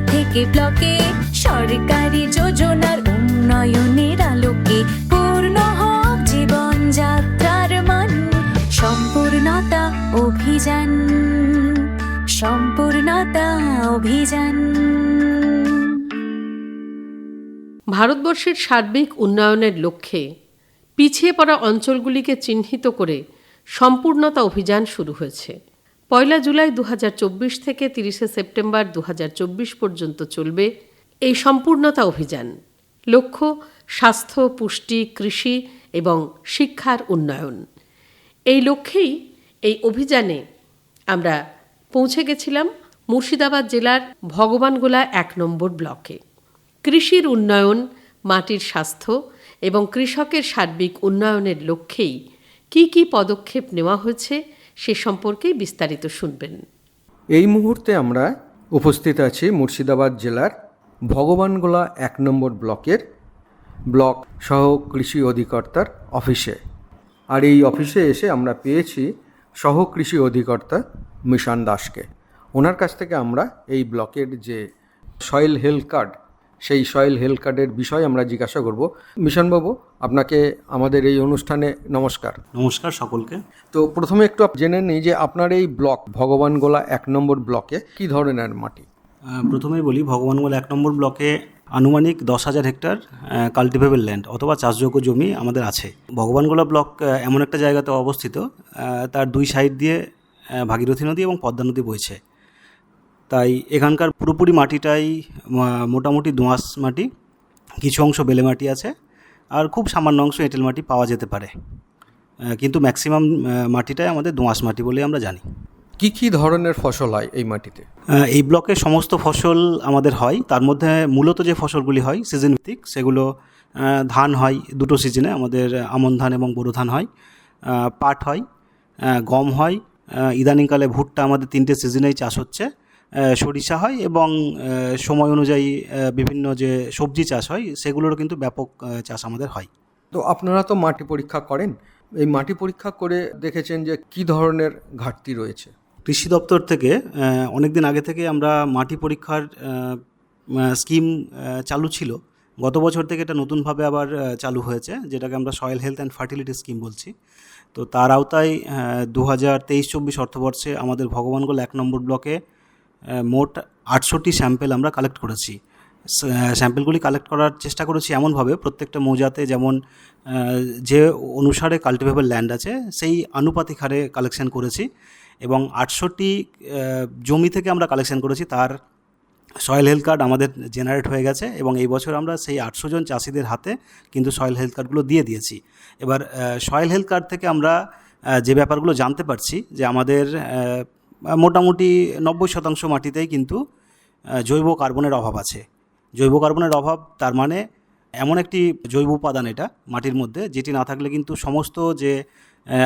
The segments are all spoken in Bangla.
থেকে ব্লকে সরকারি যোজনার উন্নয়নের আলোকে পূর্ণ হোক জীবন যাত্রার মান, সম্পূর্ণতা অভিযান সম্পূর্ণতা অভিযান। ভারতবর্ষের সার্বিক উন্নয়নের লক্ষ্যে পিছিয়ে পড়া অঞ্চলগুলিকে চিহ্নিত করে সম্পূর্ণতা অভিযান শুরু হয়েছে। পয়লা জুলাই দু হাজার চব্বিশ থেকে তিরিশে সেপ্টেম্বর দু হাজার চব্বিশ পর্যন্ত চলবে এই সম্পূর্ণতা অভিযান। লক্ষ্য, স্বাস্থ্য, পুষ্টি, কৃষি এবং শিক্ষার উন্নয়ন। এই লক্ষ্যেই এই অভিযানে আমরা পৌঁছে গেছিলাম মুর্শিদাবাদ জেলার ভগবানগোলা এক নম্বর ব্লকে। কৃষির উন্নয়ন, মাটির স্বাস্থ্য এবং কৃষকের সার্বিক উন্নয়নের লক্ষ্যেই কি কি পদক্ষেপ নেওয়া হয়েছে সে সম্পর্কে বিস্তারিত শুনবেন। এই মুহূর্তে আমরা উপস্থিত আছি মুর্শিদাবাদ জেলার ভগবানগোলা এক নম্বর ব্লকের ব্লক সহ কৃষি অধিকর্তার অফিসে। আর এই অফিসে এসে আমরা পেয়েছি সহ কৃষি অধিকর্তা মিশন দাসকে। ওনার কাছ থেকে আমরা এই ব্লকের যে সয়েল হেলথ কার্ড সেই সয়েল হেলথ কার্ডের বিষয়ে আমরা জিজ্ঞাসা করব। মিশনবাবু আপনাকে আমাদের এই অনুষ্ঠানে নমস্কার। নমস্কার সকলকে। তো প্রথমে একটু জেনে নিই যে আপনার এই ব্লক ভগবানগোলা এক নম্বর ব্লকে কি ধরনের মাটি? প্রথমেই বলি ভগবানগোলা এক নম্বর ব্লকে আনুমানিক দশ হাজার হেক্টর কাল্টিভেবল ল্যান্ড অথবা চাষযোগ্য জমি আমাদের আছে। ভগবানগোলা ব্লক এমন একটা জায়গাতে অবস্থিত তার দুই সাইড দিয়ে ভাগীরথী নদী এবং পদ্মা নদী বইছে। তাই এখানকার পুরোপুরি মাটিটাই মোটামুটি দোঁয়াশ মাটি কিছু অংশ বেলে মাটি আছে আর খুব সামান্য অংশ এঁটেল মাটি পাওয়া যেতে পারে। কিন্তু ম্যাক্সিমাম মাটিটাই আমাদের দোঁয়াশ মাটি বলে আমরা জানি। কি কি ধরনের ফসল হয় এই মাটিতে? এই ব্লকে সমস্ত ফসল আমাদের হয় তার মধ্যে মূলত যে ফসলগুলি হয় সিজন ভিত্তিক সেগুলো ধান হয় দুটো সিজনে আমাদের আমন ধান এবং বোরো ধান হয় পাট হয় গম হয় ইদানিংকালে ভুট্টা আমাদের তিনটে সিজনেই চাষ হচ্ছে সরিষা হয় এবং সময় অনুযায়ী বিভিন্ন যে সবজি চাষ হয় সেগুলোরও কিন্তু ব্যাপক চাষ আমাদের হয়। তো আপনারা তো মাটি পরীক্ষা করেন। এই মাটি পরীক্ষা করে দেখেছেন যে কি ধরনের ঘাটতি রয়েছে? কৃষি দপ্তর থেকে অনেক দিন আগে থেকে আমরা মাটি পরীক্ষার স্কিম চালু ছিল। গত বছর থেকে এটা নতুনভাবে আবার চালু হয়েছে যেটাকে আমরা soil health and fertility scheme বলছি। তো তার আওতায় দু হাজার তেইশ চব্বিশ অর্থবর্ষে আমাদের ভগবানগোল এক নম্বর ব্লকে মোট আটষট্টি স্যাম্পেল আমরা কালেক্ট করেছি। স্যাম্পেলগুলি কালেক্ট করার চেষ্টা করেছি এমনভাবে প্রত্যেকটা মৌজাতে যেমন যে অনুসারে কাল্টিভেবল ল্যান্ড আছে, সেই আনুপাতিক হারে কালেকশন করেছি এবং আটষট্টি জমি থেকে আমরা কালেকশন করেছি। তার সয়েল হেলথ কার্ড আমাদের জেনারেট হয়ে গেছে এবং এই বছর আমরা সেই আটশো জন চাষিদের হাতে কিন্তু সয়েল হেলথ কার্ডগুলো দিয়ে দিয়েছি। এবার সয়েল হেলথ কার্ড থেকে আমরা যে ব্যাপারগুলো জানতে পারছি যে আমাদের মোটামুটি নব্বই শতাংশ মাটিতেই কিন্তু জৈব কার্বনের অভাব আছে। জৈব কার্বনের অভাব, তার মানে এমন একটি জৈব উপাদান এটা মাটির মধ্যে, যেটি না থাকলে কিন্তু সমস্ত যে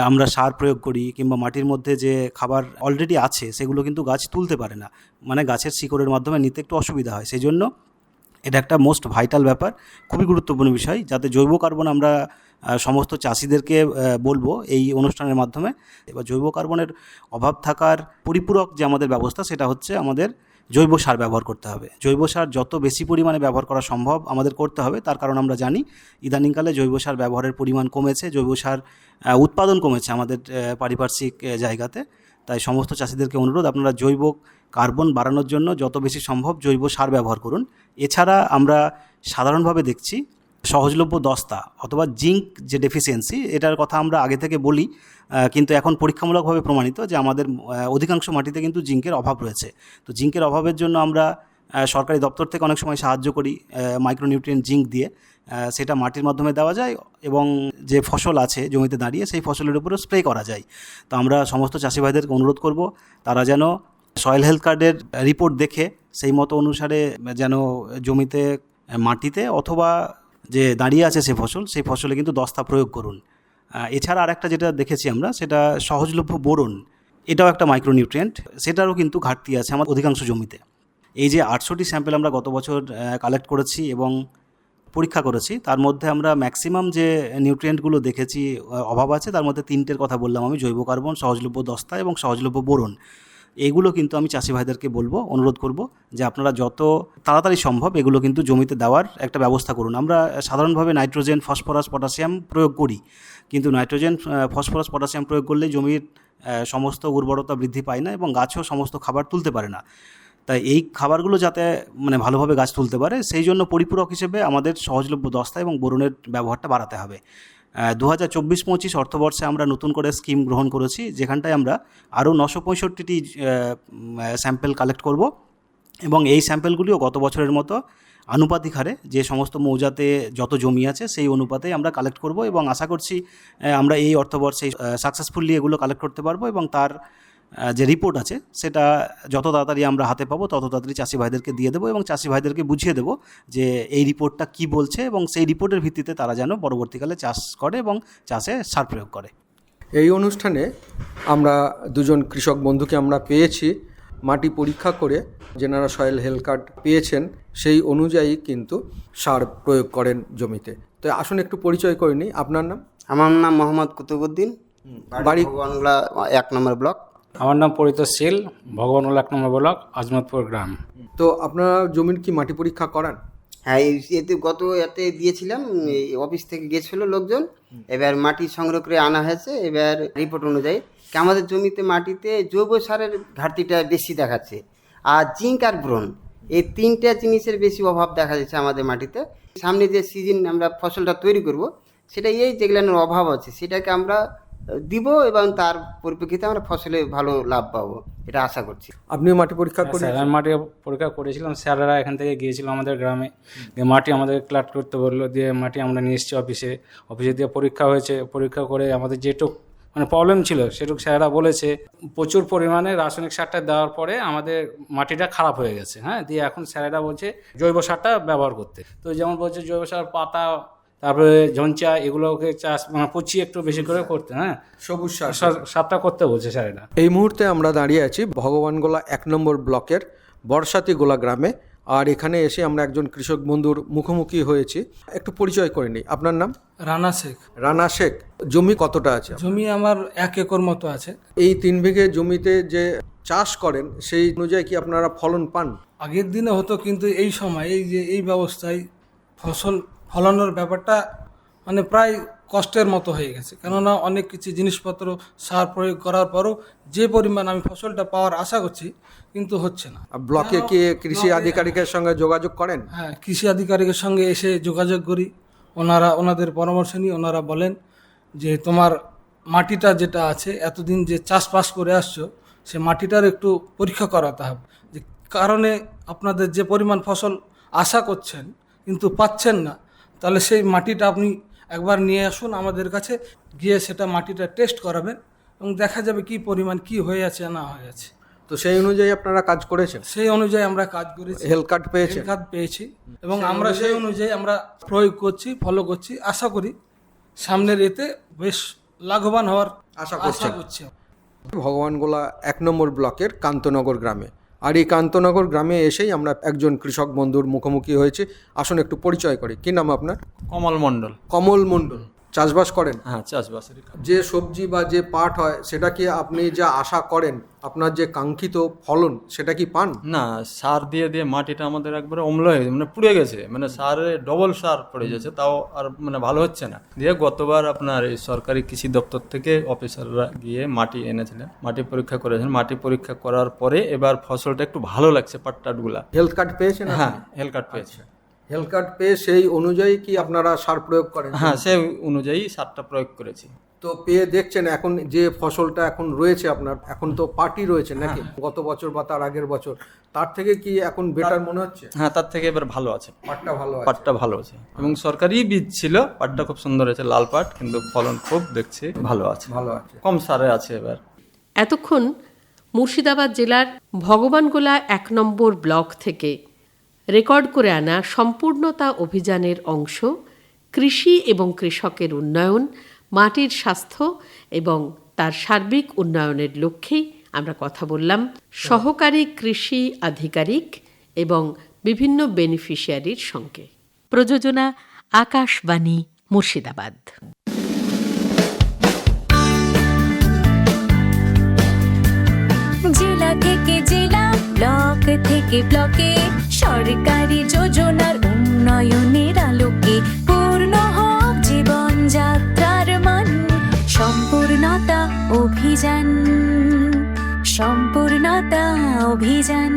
আমরা সার প্রয়োগ করি কিংবা মাটির মধ্যে যে খাবার অলরেডি আছে, সেগুলো কিন্তু গাছ তুলতে পারে না। মানে গাছের শিকড়ের মাধ্যমে নিতে একটু অসুবিধা হয়। সেই জন্য এটা একটা মোস্ট ভাইটাল ব্যাপার, খুবই গুরুত্বপূর্ণ বিষয়, যাতে জৈব কার্বন আমরা সমস্ত চাষিদেরকে বলব এই অনুষ্ঠানের মাধ্যমে। এবার জৈব কার্বনের অভাব থাকার পরিপূরক যে আমাদের ব্যবস্থা, সেটা হচ্ছে আমাদের জৈব সার ব্যবহার করতে হবে। জৈব সার যত বেশি পরিমাণে ব্যবহার করা সম্ভব আমাদের করতে হবে। তার কারণ আমরা জানি, ইদানিংকালে জৈব সার ব্যবহারের পরিমাণ কমেছে, জৈব সার উৎপাদন কমেছে আমাদের পারিপার্শ্বিক জায়গাতে। তাই সমস্ত চাষিদেরকে অনুরোধ, আপনারা জৈব কার্বন বাড়ানোর জন্য যত বেশি সম্ভব জৈব সার ব্যবহার করুন। এছাড়া আমরা সাধারণভাবে দেখছি সহজলভ্য দস্তা অথবা জিঙ্ক যে ডেফিসিয়েন্সি এটার কথা আমরা আগে থেকে বলি কিন্তু এখন পরীক্ষামূলকভাবে প্রমাণিত যে আমাদের অধিকাংশ মাটিতে কিন্তু জিঙ্কের অভাব রয়েছে। তো জিঙ্কের অভাবের জন্য আমরা সরকারি দপ্তর থেকে অনেক সময় সাহায্য করি মাইক্রোনিউট্রিয়েন্ট জিঙ্ক দিয়ে। সেটা মাটির মাধ্যমে দেওয়া যায় এবং যে ফসল আছে জমিতে দাঁড়িয়ে সেই ফসলের উপরে স্প্রে করা যায়। তো আমরা সমস্ত চাষি ভাইদেরকে অনুরোধ করব, তারা যেন সয়েল হেলথ কার্ডের রিপোর্ট দেখে, সেই মতো অনুসারে যেন জমিতে, মাটিতে অথবা যে দাঁড়িয়ে আছে সে ফসল, সেই ফসলে কিন্তু দস্তা প্রয়োগ করুন। এছাড়া আরেকটা যেটা দেখেছি আমরা, সেটা সহজলভ্য বোরন, এটাও একটা মাইক্রোনিউট্রিয়েন্ট সেটারও কিন্তু ঘাটতি আছে আমার অধিকাংশ জমিতে। এই যে আটশোটি স্যাম্পেল আমরা গত বছর কালেক্ট করেছি এবং পরীক্ষা করেছি, তার মধ্যে আমরা ম্যাক্সিমাম যে নিউট্রিয়েন্টগুলো দেখেছি অভাব আছে, তার মধ্যে তিনটের কথা বললাম আমি, জৈব কার্বন সহজলভ্য দস্তা এবং সহজলভ্য বোরন। এইগুলো কিন্তু আমি চাষি ভাইদেরকে বলব, অনুরোধ করব যে আপনারা যত তাড়াতাড়ি সম্ভব এগুলো কিন্তু জমিতে দেওয়ার একটা ব্যবস্থা করুন। আমরা সাধারণভাবে নাইট্রোজেন, ফসফরাস, পটাশিয়াম প্রয়োগ করি, কিন্তু নাইট্রোজেন ফসফরাস, পটাশিয়াম প্রয়োগ করলে জমির সমস্ত উর্বরতা বৃদ্ধি পায় না এবং গাছও সমস্ত খাবার তুলতে পারে না। তাই এই খাবারগুলো যাতে মানে ভালোভাবে গাছ তুলতে পারে, সেই জন্য পরিপূরক হিসেবে আমাদের সহজলভ্য দস্তা এবং বোরনের ব্যবহারটা বাড়াতে হবে। দু হাজার চব্বিশ পঁচিশ অর্থবর্ষে আমরা নতুন করে স্কিম গ্রহণ করেছি, যেখানটায় আমরা আরও নশো পঁয়ষট্টিটি স্যাম্পেল কালেক্ট করব। এবং এই স্যাম্পেলগুলিও গত বছরের মতো আনুপাতিক হারে যে সমস্ত মৌজাতে যত জমি আছে, সেই অনুপাতে আমরা কালেক্ট করব এবং আশা করছি আমরা এই অর্থবর্ষে সাকসেসফুলি এগুলো কালেক্ট করতে পারব এবং তার যে রিপোর্ট আছে সেটা যত তাড়াতাড়ি আমরা হাতে পাবো তত তাড়াতাড়ি চাষি ভাইদেরকে দিয়ে দেবো এবং চাষি ভাইদেরকে বুঝিয়ে দেবো যে এই রিপোর্টটা কি বলছে এবং সেই রিপোর্টের ভিত্তিতে তারা যেন পরবর্তীকালে চাষ করে এবং চাষে সার প্রয়োগ করে। এই অনুষ্ঠানে আমরা দুজন কৃষক বন্ধুকে আমরা পেয়েছি। মাটি পরীক্ষা করে যেনারা সয়েল হেলথ কার্ড পেয়েছেন সেই অনুযায়ী কিন্তু সার প্রয়োগ করেন জমিতে। তো আসুন একটু পরিচয় করে নিই। আপনার নাম? আমার নাম মোহাম্মদ কুতুবুদ্দিন বাড়ি- এক নম্বর ব্লক। আমার নাম পরিতোষ শীল ভগবানওয়ালা এক নম্বর ব্লক আজমতপুর গ্রাম। তো আপনারা জমির কি মাটি পরীক্ষা করান? হ্যাঁ এই এতে গত এতে দিয়েছিলাম এই অফিস থেকে গিয়েছিল লোকজন এবার মাটি সংগ্রহ করে আনা হয়েছে এবার রিপোর্ট অনুযায়ী কি আমাদের জমিতে মাটিতে জৈব সারের ঘাটতিটা বেশি দেখাচ্ছে। আর জিঙ্ক আর ব্রোন এই তিনটা জিনিসের বেশি অভাব দেখা যাচ্ছে আমাদের মাটিতে। সামনে যে সিজন আমরা ফসলটা তৈরি করব সেটা এই যেগুলোর অভাব আছে সেটাকে আমরা দিব এবং তার পরিপ্রেক্ষিতে আমরা ফসলে ভালো লাভ পাবো এটা আশা করছি। আপনিও মাটি পরীক্ষা করে আমি মাটি পরীক্ষা করেছিলাম। স্যারেরা এখান থেকে গিয়েছিল আমাদের গ্রামে। দিয়ে মাটি আমাদের ক্লাট করতে বলল দিয়ে মাটি আমরা নিয়ে এসেছি অফিসে অফিসে দিয়ে পরীক্ষা হয়েছে। পরীক্ষা করে আমাদের যেটুক মানে প্রবলেম ছিল সেটুক স্যারেরা বলেছে। প্রচুর পরিমাণে রাসায়নিক সারটা দেওয়ার পরে আমাদের মাটিটা খারাপ হয়ে গেছে। হ্যাঁ দিয়ে এখন স্যারেরা বলছে জৈব সারটা ব্যবহার করতে। তো যেমন বলছে জৈব সার পাতা তারপরে ঝঞ্চা এগুলোকে চাষ মানে পচিয়ে একটু বেশি করে করতে হ্যাঁ? সবুজ সার সার- সারটা করতে বলছে স্যারেরা। এই মুহূর্তে আমরা দাঁড়িয়ে আছি ভগবানগোলা এক নম্বর ব্লকের বর্ষাতিগোলা গ্রামে আর এখানে এসে আমরা একজন কৃষক বন্ধুর মুখোমুখি হয়েছি। একটু পরিচয় করে নিই। আপনার নাম? রানা শেখ। রানা শেখ জমি কতটা আছে? জমি আমার এক একর মতো আছে। এই তিন বিঘে জমিতে যে চাষ করেন সেই অনুযায়ী কি আপনারা ফলন পান? আগের দিনে হতো কিন্তু এই সময় এই যে এই ব্যবস্থায় ফসল ফলানোর ব্যাপারটা মানে প্রায় কষ্টের মতো হয়ে গেছে। কেননা অনেক কিছু জিনিসপত্র সার প্রয়োগ করার পরও যে পরিমাণ আমি ফসলটা পাওয়ার আশা করছি কিন্তু হচ্ছে না। ব্লকে কি কৃষি আধিকারিকের সঙ্গে যোগাযোগ করেন? হ্যাঁ কৃষি আধিকারিকের সঙ্গে এসে যোগাযোগ করি। ওনারা ওনাদের পরামর্শ নিয়ে ওনারা বলেন যে তোমার মাটিটা যেটা আছে এতদিন যে চাষবাস করে আসছো সে মাটিটার একটু পরীক্ষা করাতে হবে। যে কারণে আপনাদের যে পরিমাণ ফসল আশা করছেন কিন্তু পাচ্ছেন না তাহলে সেই মাটিটা আপনি একবার নিয়ে আসুন আমাদের কাছে গিয়ে সেটা মাটিটা টেস্ট করাবেন এবং দেখা যাবে কি পরিমাণ কি হয়ে আছে না হয়ে আছে। তো সেই অনুযায়ী আপনারা কাজ করেছেন? সেই অনুযায়ী আমরা কাজ করেছি। হেলথ কার্ড পেয়েছি কাজ পেয়েছি এবং আমরা সেই অনুযায়ী আমরা প্রয়োগ করছি ফলো করছি। আশা করি সামনের এতে বেশ লাভবান হওয়ার আশা। করছি। ভগবানগোলা এক নম্বর ব্লকের কান্তনগর গ্রামে। আর এই কান্তনগর গ্রামে এসেই আমরা একজন কৃষক বন্ধুর মুখোমুখি হয়েছি। আসুন একটু পরিচয় করি। কি নাম আপনার? কমল মণ্ডল। কমল মণ্ডল। চাষবাস করেন? হ্যাঁ চাষবাসের যে সবজি বা যে পাট হয় সেটা কি আপনি যা আশা করেন আপনার যে কাঙ্ক্ষিত ফলন সেটা কি পান? না সার দিয়ে দিয়ে মাটিটা আমাদের একবারে অম্ল হয়ে গেছে মানে পুড়ে গেছে। মানে সারে ডবল সার পড়ে যাচ্ছে তাও আর মানে ভালো হচ্ছে না। দিয়ে গতবার আপনার এই সরকারি কৃষি দপ্তর থেকে অফিসাররা গিয়ে মাটি এনেছিলেন মাটি পরীক্ষা করেছেন। মাটি পরীক্ষা করার পরে এবার ফসলটা একটু ভালো লাগছে পাট টাটগুলা হেলথ কার্ড পেয়েছেন হ্যাঁ হেলথ কার্ড পেয়েছে। হেলথ কার্ড পেয়ে সেই অনুযায়ী কি আপনারা সার প্রয়োগ করেন? হ্যাঁ সেই অনুযায়ী সারটা প্রয়োগ করেছি। তো পেয়ে দেখছেন এখন যে ফসলটা এখন রয়েছে আপনার এখন তো পার্টি রয়েছে নাকি? গত বছর বা তার আগের বছর তার থেকে কি এখন বেটার মনে হচ্ছে? হ্যাঁ তার থেকে এবার ভালো আছে। পাটটা ভালো আছে। পাটটা ভালো আছে। এবং সরকারি বীজ ছিল পাটটা খুব সুন্দর হয়েছে লাল পাট কিন্তু ফলন খুব দেখছি ভালো আছে। ভালো আছে। কম সারে আছে এবার। এতক্ষণ মুর্শিদাবাদ জেলার ভগবানগোলা এক নম্বর ব্লক থেকে রেকর্ড করে আনা সম্পূর্ণতা অভিযানের অংশ, কৃষি এবং কৃষকের উন্নয়ন, মাটির স্বাস্থ্য এবং তার সার্বিক উন্নয়নের লক্ষ্যেই আমরা কথা বললাম। সহকারী কৃষি আধিকারিক এবং বিভিন্ন বেনিফিশিয়ারির সঙ্গে। প্রযোজনা আকাশবাণী মুর্শিদাবাদ। ব্লকে ব্লকে, সরকারি যোজনার উন্নয়নের আলোকে পূর্ণ হোক জীবন যাত্রার মান, সম্পূর্ণতা অভিযান সম্পূর্ণতা অভিযান।